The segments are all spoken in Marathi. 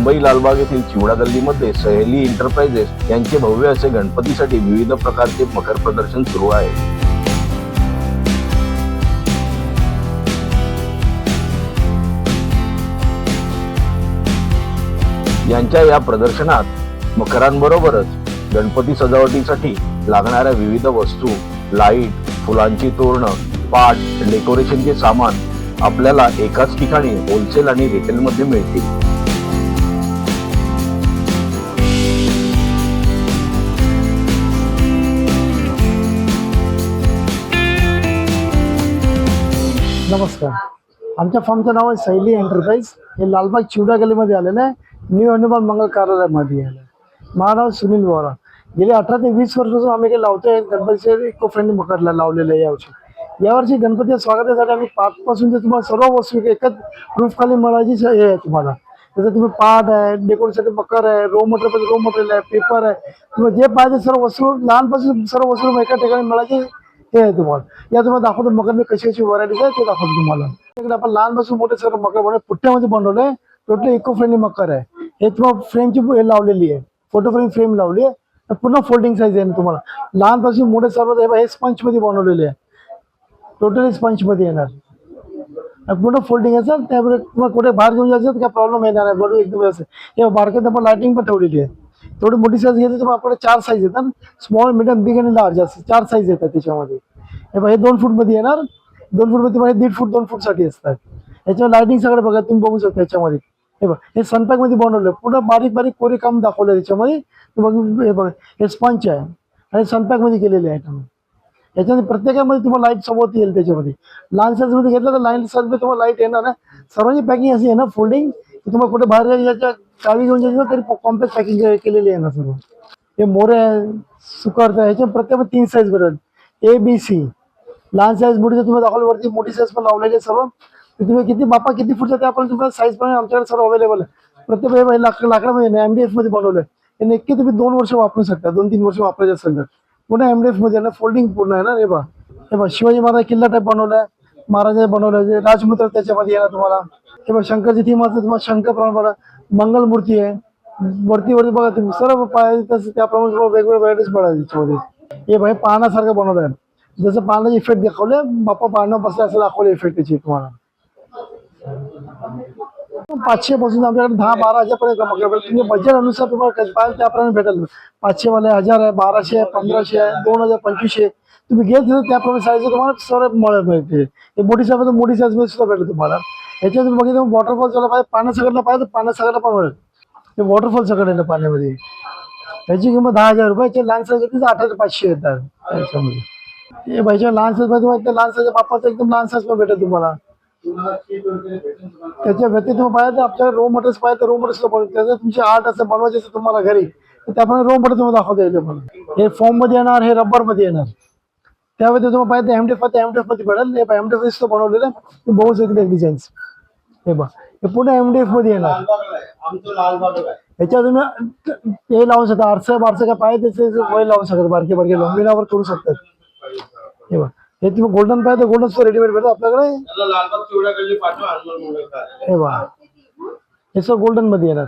मुंबई लालबाग येथील चिवडा गल्लीमध्ये सहेली एंटरप्राइजेस यांचे भव्य असे गणपतीसाठी विविध प्रकारचे मकर प्रदर्शन सुरू आहे. यांच्या या प्रदर्शनात मकरांबरोबरच गणपती सजावटीसाठी लागणाऱ्या विविध वस्तू लाइट फुलांची तोरणं पाट डेकोरेशनचे सामान आपल्याला एकाच ठिकाणी होलसेल आणि रिटेलमध्ये मिळतील. नमस्कार. आमच्या फॉर्मचं नाव आहे सैली एंटरप्राइज. हे लालबाग चिवडा गलीमध्ये आलेलं आहे. न्यू हनुमान मंगल कार्यालयामध्ये आलं आहे. माझं नाव सुनील बोरा गेले अठरा ते वीस वर्षापासून आम्ही काही लावतोय. गणपतीचे इको फ्रेंडली मकरला लावलेलं आहे यावर्षी यावर्षी गणपतीच्या स्वागतासाठी आम्ही पाचपासून ते तुम्हाला सर्व वस्तू एकच रूफखाली मळायची मिळायची हे आहे तुम्हाला. जसं तुम्ही पाट आहे डेकोरेशनसाठी मकर आहे रो मटेरियल रो मटेरियल आहे पेपर आहे. तुम्हाला जे पाहिजे सर्व वस्तू लहानपासून सर्व वस्तू एका ठिकाणी मिळायची हे आहे तुम्हाला. या तुम्हाला दाखवतो मकर मी कशी कशी व्हरायटीज आहे ते दाखवतो तुम्हाला. तिकडे आपण लहानपासून मोठे सर्व मकर बनवले पुठ्ठ्यामध्ये बनवले टोटल इको फ्रेंडली मकर आहे. हे तुम्हाला फ्रेमची हे लावलेली आहे. फोटो फ्रेम फ्रेम लावली आहे. पूर्ण फोल्डिंग साईज आहे तुम्हाला. लहानपासून मोठे सर्व हे स्पंच मध्ये बनवलेले आहे. टोटली स्पंच मध्ये येणार. पूर्ण फोल्डिंग असेल त्यामुळे तुम्हाला कुठे बाहेर घेऊन जायचं तर काय प्रॉब्लेम येणार आहे बरोबर एकदम व्यवस्थित. हे बारकात आपण लायटिंग पण ठेवलेली आहे. थोडी मोठी साईज घेतली तर मग आपल्याला चार साईज येतात. स्मॉल मिडियम बिग आणि लार्ज असते चार साईज येतात त्याच्यामध्ये. हे बघा, हे दोन फूटमध्ये येणार. दोन फूटमध्ये तुम्हाला दीड फूट दोन फूटसाठी असतात. याच्यामध्ये लाईटिंग सगळं बघा तुम्ही बघू शकता याच्यामध्ये. हे बघा हे सनपॅकमध्ये बनवलं. पूर्ण बारीक बारीक कोरी काम दाखवलं त्याच्यामध्ये. बघ- हे बघा हे स्पंच आहे. आणि सनपॅकमध्ये केलेले आहे आयटम याच्यामध्ये प्रत्येकामध्ये तुम्हाला लाइट सोबत येईल त्याच्यामध्ये. लहान साईजमध्ये घेतलं तर लाईन साईजमध्ये तुम्हाला लाइट येणार ना सर्वांची पॅकिंग अशी आहे ना फोल्डिंग तुम्हाला कुठे बाहेर याच्या गावी घेऊन जायचं तरी कॉम्पॅक्ट पॅकिंग केलेली आहे ना सर्व. हे मोरे आहे सुकर ह्याच्या प्रत्येक तीन साईज भेटेल. ए बी सी लहान साईज मोठी जर तुम्ही दाखवली वरती मोठी साईज पण लावलेली आहे सर्व. तुम्ही किती बापा किती फूटचं त्यापर्यंत आपण तुम्हाला साईज पण आमच्याकडे सर्व अवेलेबल आहे. प्रत्येक लाकडामध्ये एम डी एफमध्ये बनवलं आहे हे नक्की तुम्ही दोन वर्ष वापरू शकता दोन तीन वर्ष वापरायचे असेल तर. पुन्हा एम डी एफमध्ये आहे ना फोल्डिंग पूर्ण आहे ना रे बा हे बा शिवाजी महाराज किल्ला टाईप बनवलाय महाराजा बनवलं जे राजमुद्रा त्याच्यामध्ये येणार तुम्हाला. हे शंकरची थीम असते तुम्हाला शंकर प्रमाण बघा मंगल मूर्ती आहे. वरती वरती बघा तुम्ही सर्व पाहिजे तसं त्याप्रमाणे वेगवेगळ्या व्हरायटीज पडा त्याच्यामध्ये हे भाई पाहण्यासारखं बनवलं आहे जसं पाहण्याचे इफेक्ट दाखवले बाप्पा पाहणं बसले असं दाखवले इफेक्ट त्याची तुम्हाला. पाचशे पासून आमच्याकडे दहा बारा हजारपर्यंत तुम्ही बजेट अनुसार तुम्हाला पाहिजे त्याप्रमाणे भेटेल. पाचशे वाले हजार आहे बाराशे आहे पंधराशे आहे दोन हजार पंचवीसशे तुम्ही घेत त्याप्रमाणे साईज तुम्हाला सर्व मिळेल. मिळते मोठी साईज मोठी साईजमध्ये सुद्धा भेटेल तुम्हाला. याच्यात बघितलं वॉटरफॉल झाला पाहिजे पाण्यासागरला सगळं पाहिजे तर पण मिळेल ते वॉटरफॉल सगळं येणार पाण्यामध्ये. याची किंमत दहा हजार रुपये लहान साईज घेतली तर पाचशे येतात. त्याच्यामध्ये. हे भाईच्या लहान साईज तुम्हाला लहान साईज बापाचं एकदम लहान साईज पण भेटेल तुम्हाला. त्याच्या व्यतिरिक्त तुम्ही पाहिजे तर आपल्याला रोम मटेरियल्स पाहिजे तर रोम मटेरियल्स त्याचं तुमचे आर्ट असं बनवायचे असेल तुम्हाला घरी तर त्याप्रमाणे रोम मटेरियल तुम्हाला दाखवता येईल तुम्हाला हे फॉर्ममध्ये येणार हे रबरमध्ये येणार. त्यामध्ये तुम्हाला पाहिजे एमडेफमध्ये एमडेफमध्ये भेटेल. हे एमडेफ बनवलेलं. आहे. तुम्ही बघू डिझाईन्स हे बघा हे पुन्हा एमडेफमध्ये येणार. ह्याच्यावर तुम्ही हे लावू शकता आरसा बारसं काय पाहिजे त्याचे वय लावू शकतात बारके बारके लॉंगिनावर करू शकतात. हे बघा हे तुम्ही गोल्डन पाहिजे गोल्डन सुद्धा रेडीमेड भेटतं आपल्याकडे. हे बघा हे सगळं गोल्डनमध्ये येणार.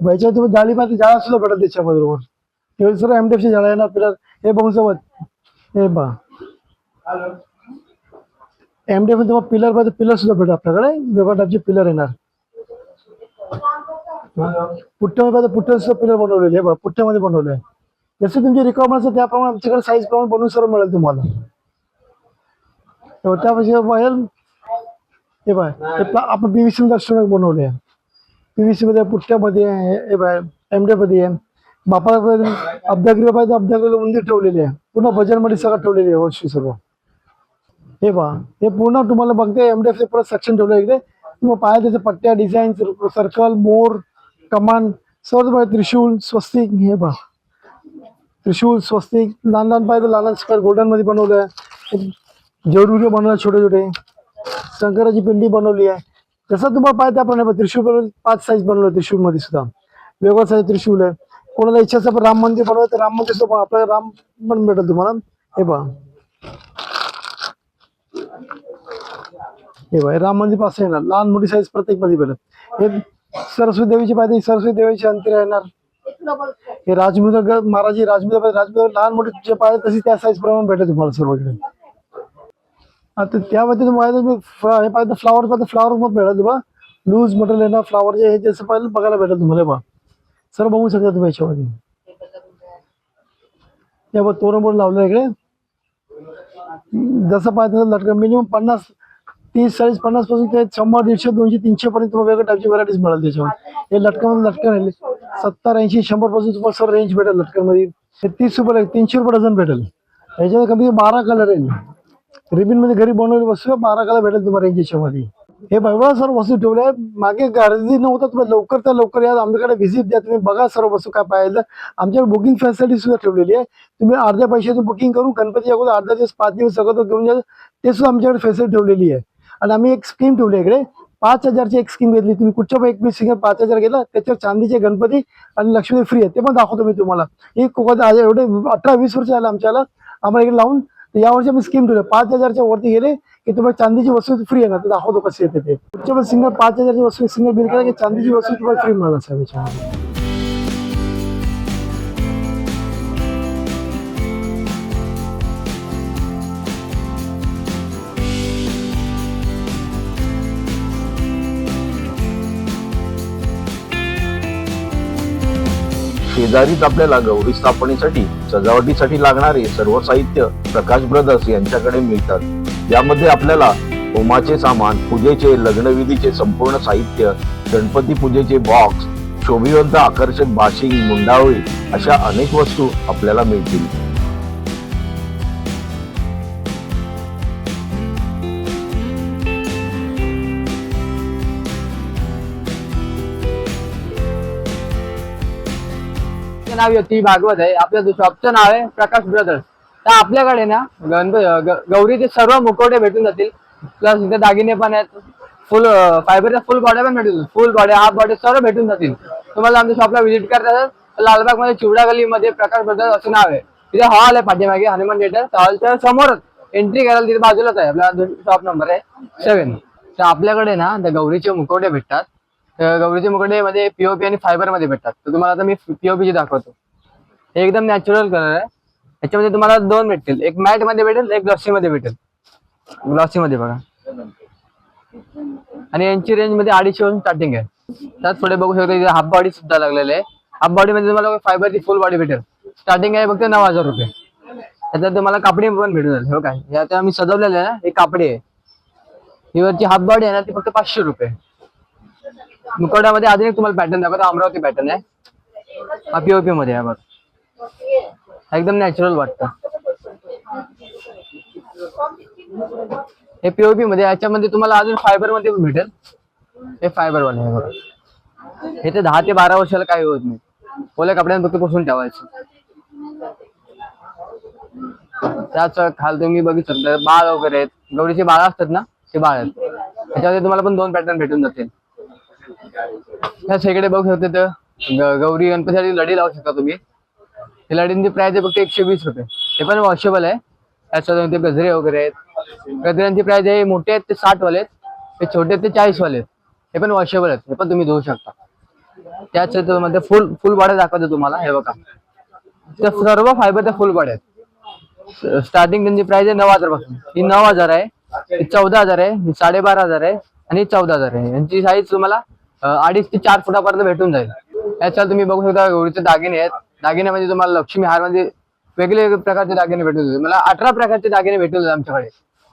ह्याच्यावर तुम्ही जाळी पाहिजे जाळा सुद्धा भेटत त्याच्याबरोबर हे सर्व एमडेफची जाळ्या येणार हे बघून सोबत. हे बघा. एमडीएफमध्ये तुम्हाला पिलर पाहिजे पिलर सुद्धा भेटत आपल्याकडे. वेगळ्या टाईपचे पिलर येणार. पुट्ट्यामध्ये पाहिजे पुट्ट्या सुद्धा पिलर बनवलेले हे पुठ्ठ्यामध्ये बनवले आहे. जसे तुमची रिक्वायरमेंट असेल त्याप्रमाणे आमच्याकडे साईज प्रमाणे बनवून सर्व मिळेल तुम्हाला. त्यापेक्षा बाहेर हे बाय आपण पीव्हीसी मध्ये स्टोरेज बनवले आहे पीव्हीसी मध्ये पुठ्ठ्यामध्ये हे बाय एमडे मध्ये आहे. बापा अब्दागिरी पाहिजे अब्दागिरीला उंदीर ठेवलेली आहे. पुन्हा बजारमध्ये सगळं ठेवलेली आहे वर्षी सर्व. हे पहा हे पूर्ण तुम्हाला बघते एम डी एफ परत सेक्शन ठेवलं इकडे. तुम्ही पाहिजे त्याचे पट्ट्या डिझाईन सर्कल मोर कमान सर्व पाहिजे त्रिशूल स्वस्तिक हे पहा. त्रिशूल स्वस्तिक लहान लहान पाहिजे लहान लहान स्क्वेअर गोल्डनमध्ये बनवलं आहे जेवढे बनवलं छोटे छोटे. शंकराची पिंडी बनवली आहे. जसं तुम्हाला पाहिजे त्याप्रमाणे त्रिशूल पाच साईज बनवलं त्रिशूलमध्ये सुद्धा. वेगळं साईज त्रिशूल आहे. कोणाला इच्छा असेल पण राम मंदिर बनवायचं तर राम मंदिर सुद्धा आपल्याला राम पण भेटेल तुम्हाला. हे पहा. हे बघा राम मंदिर पास येणार लहान मोठी साईज प्रत्येकमध्ये भेटत हे सरस्वती देवीची पाहिजे सरस्वती देवीची अंतर येणार हे राजमुद्रा महाराज महाराजी राजमुद लहान मोठी जे पाहिजे तशी त्या साईज प्रमाणे भेटेल तुम्हाला सर्वकडे आता त्यामध्ये तुम्हाला हे पाहिजे फ्लावर पाहिजे फ्लावर मध्ये भेटेल तुम्हाला लूज मटेरियल येणार फ्लावरचे हे जसं पाहिजे बघायला भेटेल तुम्हाला बा सर्व बघू शकता तुम्ही याच्यामध्ये हे तोरण बोर्ड लावलं इकडे. जसं पाहिजे तसं लटकन मिनिमम पन्नास तीस चाळीस पन्नासपासून ते शंभर दीडशे दोनशे तीनशे पर्यंत तुम्हाला वेगळ्या टाईपची व्हरायटीज मिळाल त्याच्यावर. हे लटकन लटकन राहिले. सत्तर ऐंशी शंभरपासून तुम्हाला सर रेंज भेटेल लटकनमध्ये हे तीस रुपये तीनशे रुपये डझन भेटेल. याच्यामध्ये कमी बारा कलर येईल रिबिनमध्ये घरी बनवलेली वस्तू बारा कलर भेटेल तुम्हाला रेंज याच्यामध्ये. हे बघा सर्व वस्तू ठेवल्या मागे गर्दी नव्हतं तुम्ही लवकर तर लवकर या. आमच्याकडे व्हिजिट द्या. तुम्ही बघा सर्व वस्तू काय पाहिजे आमच्याकडे बुकिंग फॅसिलिटी सुद्धा ठेवलेली आहे. तुम्ही अर्ध्या पैशातून बुकिंग करून गणपती अगोदर अर्धा दिवस पाच दिवस अगोदर घेऊन जा. ते सुद्धा आमच्याकडे फॅसिलिटी ठेवलेली आहे. आणि आम्ही एक स्कीम ठेवली इकडे. पाच हजारची एक स्कीम घेतली. तुम्ही कुठच्या पण एक मी सिंगल पाच हजार गेला त्याच्यावर चांदीचे गणपती आणि लक्ष्मी फ्री आहे. ते पण दाखवतो मी तुम्हाला. एक कोकण आज एवढे अठरा वीस वर्ष आलं आमच्याला. आम्हाला इकडे लावून यावर्षी आम्ही स्कीम ठेवली. पाच हजारच्या वरती गेले की तुम्हाला चांदीची वस्तू फ्री आहे ना ते दाखवतो कसे येते ते. कुठच्या पण सिंगल पाच हजारची वस्तू सिंगल बिल केला की चांदीची वस्तू तुम्हाला फ्री मिळणार शेजारीच आपल्याला गौरी स्थापनेसाठी सजावटीसाठी लागणारे सर्व साहित्य प्रकाश ब्रदर्स यांच्याकडे मिळतात. यामध्ये आपल्याला होमाचे सामान पूजेचे लग्नविधीचे संपूर्ण साहित्य गणपती पूजेचे बॉक्स शोभिवंत आकर्षक बाशिंग मुंडावळी अशा अनेक वस्तू आपल्याला मिळतील. नाव यती भागवत आहे. आपल्या शॉपचं नाव आहे प्रकाश ब्रदर्स तर आपल्याकडे ना गणप गौरीचे सर्व मुखवटे भेटून जातील. प्लस इथे दागिने पण आहेत. फुल फायबरच्या फुल बॉड्या पण भेटून फुल बॉड्या हाफ बॉडी सर्व भेटून जातील. तुम्हाला आमच्या शॉपला व्हिजिट करता लालबागमध्ये चिवडा गलीमध्ये प्रकाश ब्रदर्स असं नाव आहे. तिथे हॉल आहे पाठीमागे हनुमान थिएटर हॉलच्या समोरच एंट्री करायला तिथे बाजूलाच आहे. आपला शॉप नंबर आहे सेवन तर आपल्याकडे ना त्या गौरीचे मुखवटे भेटतात. गौरीचे मुकडे मध्ये पीओपी आणि फायबरमध्ये भेटतात. तर तुम्हाला आता मी पीओपी ची दाखवतो. हे एकदम नॅचरल कलर आहे. याच्यामध्ये तुम्हाला दोन भेटतील. एक मॅटमध्ये भेटेल एक ग्लॉसी मध्ये भेटेल. ग्लॉसी मध्ये बघा. आणि यांची रेंजमध्ये अडीचशे स्टार्टिंग आहे. त्यात पुढे बघू शकता इथे हाफ बॉडी सुद्धा लागलेले आहे. हाफ बॉडी मध्ये तुम्हाला फायबरची फुल बॉडी भेटेल. स्टार्टिंग आहे फक्त नऊ हजार रुपये. त्याच्यात तुम्हाला कापडी पण भेटून जाईल. हो काय हे आता आम्ही सजवलेलं आहे ना हे कापडी आहे. ही वरची हाफ बॉडी आहे ना ती फक्त पाचशे रुपये. मुकवड्यामध्ये अजून एक तुम्हाला पॅटर्न दाखवतो. अमरावती पॅटर्न आहे. हा पीओपी मध्ये आहे बघ. एकदम नॅचरल वाटतं. हे पीओपी मध्ये याच्यामध्ये तुम्हाला अजून फायबरमध्ये पण भेटेल. हे फायबर वाले आहे बघा. हे ते दहा ते बारा वर्षाला काही होत नाही. ओल्या कपड्यांना फक्त पुसून ठेवायचं. त्याच खाल तुम्ही बघू शकता बाळ वगैरे आहेत. गौरीचे बाळ असतात ना ते बाळ आहेत. त्याच्यामध्ये तुम्हाला पण दोन पॅटर्न भेटून जातील. ह्या सगळे बघू शकता तर ग- गौरी गणपतीसाठी लढी लावू शकता तुम्ही. हे लढींची प्राइस आहे फक्त एकशे वीस रुपये. ते पण वॉशेबल आहे. त्याच्यात ते गजरे वगैरे आहेत. गजऱ्यांची प्राइस आहे मोठे आहेत ते साठ वाले आहेत. ते छोटे आहेत ते चाळीस वाले आहेत. हे पण वॉशेबल आहेत. हे पण तुम्ही धुवू शकता. त्याच मध्ये फुल फुल बाड्या दाखवते तुम्हाला. हे बघा. त्या सर्व फायबर त्या फुल बाड्या आहेत. स्टार्टिंग त्यांची प्राइस आहे नऊ हजारपासून. ही नऊ हजार आहे. ही चौदा हजार आहे. ही साडेबारा हजार आहे. आणि चौदा हजार आहे. यांची साईज तुम्हाला अडीच ते चार फुटापर्यंत भेटून जाईल. याच्यात तुम्ही बघू शकता गौरीचे दागिने आहेत. दागिन्यामध्ये म्हणजे तुम्हाला लक्ष्मी हारमध्ये वेगवेगळे प्रकारचे दागिने भेटून जातील. मला अठरा प्रकारचे दागिने भेटून जातील आमच्याकडे.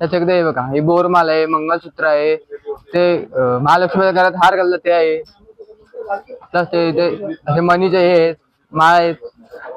त्याच्याकडे हे बघा हे बोरमाल आहे मंगळसूत्र आहे ते महालक्ष्मीच्या घरात हार घालतात ते आहे. प्लस ते ते मनीचे हे आहेत माळ आहेत.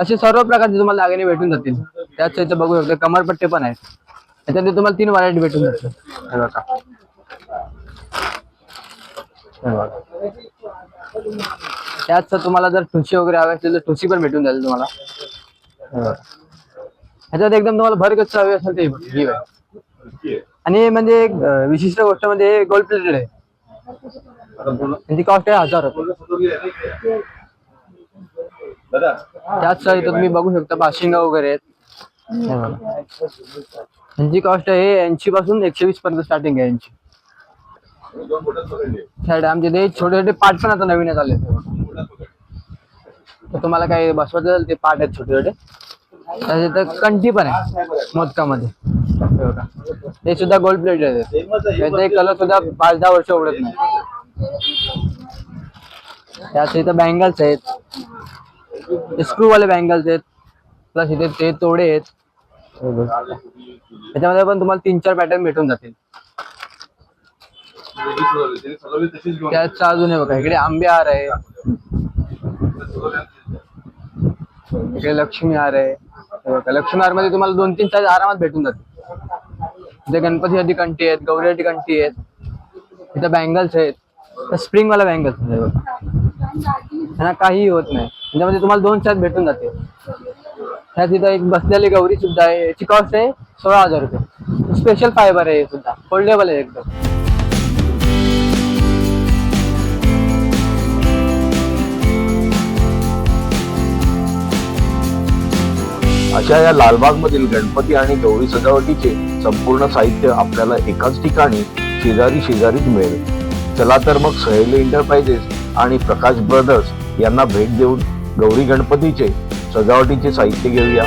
असे सर्व प्रकारचे तुम्हाला दागिने भेटून जातील. त्याच इथं बघू शकता कमरपट्टे पण आहेत. त्याच्यामध्ये तुम्हाला तीन व्हरायटी भेटून जातील. हे बघा. हे बघा. त्याच तुम्हाला जर ठुशी वगैरे हवे असेल तर ठुशी पण भेटून जाईल तुम्हाला. हे. बघा. ह्याच्यात एकदम तुम्हाला भरगच्च हवी असेल ते ही आहे आणि हे म्हणजे एक अं, विशिष्ट गोष्ट म्हणजे गोल्ड प्लेटेड आहे. त्यांची कॉस्ट आहे हजार रुपये. त्याच इथं तुम्ही बघू शकता बाशिंग वगैरे आहेत. हे बघा. यांची कॉस्ट आहे ऐंशी पासून एकशे वीस पर्यंत स्टार्टिंग आहे यांची. आमचे ते छोटे छोटे पार्ट पण आता नवीनच आले. तर तुम्हाला काही बसवायचं असेल ते पार्ट आहेत छोटे छोटे. तर कंठी पण आहे मोदकामध्ये. हे ते सुद्धा गोल्ड प्लेट आहे. त्याचा कलर सुद्धा पाच दहा वर्ष उडत नाही. त्यात इथं बँगल्स आहेत. स्क्रू वाले बँगल्स आहेत. प्लस इथे ते तोडे आहेत. त्याच्यामध्ये पण तुम्हाला तीन चार पॅटर्न भेटून जातील. त्यात अजून आहे बघा इकडे आंबे हार आहे. इकडे लक्ष्मी हार आहे बघा लक्ष्मी हारमध्ये तुम्हाला दोन तीन साईज आरामात भेटून जाते इथे गणपतीसाठी कंठी आहेत गौरीसाठी कंठी आहेत इथं बँगल्स आहेत. स्प्रिंग वाला बँगल्स आहे बघा. त्यांना काहीही होत नाही. त्याच्यामध्ये तुम्हाला दोन साईज भेटून जाते त्यात इथं एक बसलेली गौरी सुद्धा आहे. याची कॉस्ट आहे सोळा हजार रुपये. स्पेशल फायबर आहे सुद्धा. फोल्डेबल आहे एकदम. अशा या लालबाग मधील गणपती आणि गौरी सजावटीचे संपूर्ण साहित्य आपल्याला एकाच ठिकाणी शेजारी शेजारीच मिळेल. चला तर मग सहेली एंटरप्राइजेस आणि प्रकाश ब्रदर्स यांना भेट देऊन गौरी गणपतीचे सजावटीचे साहित्य घेऊया.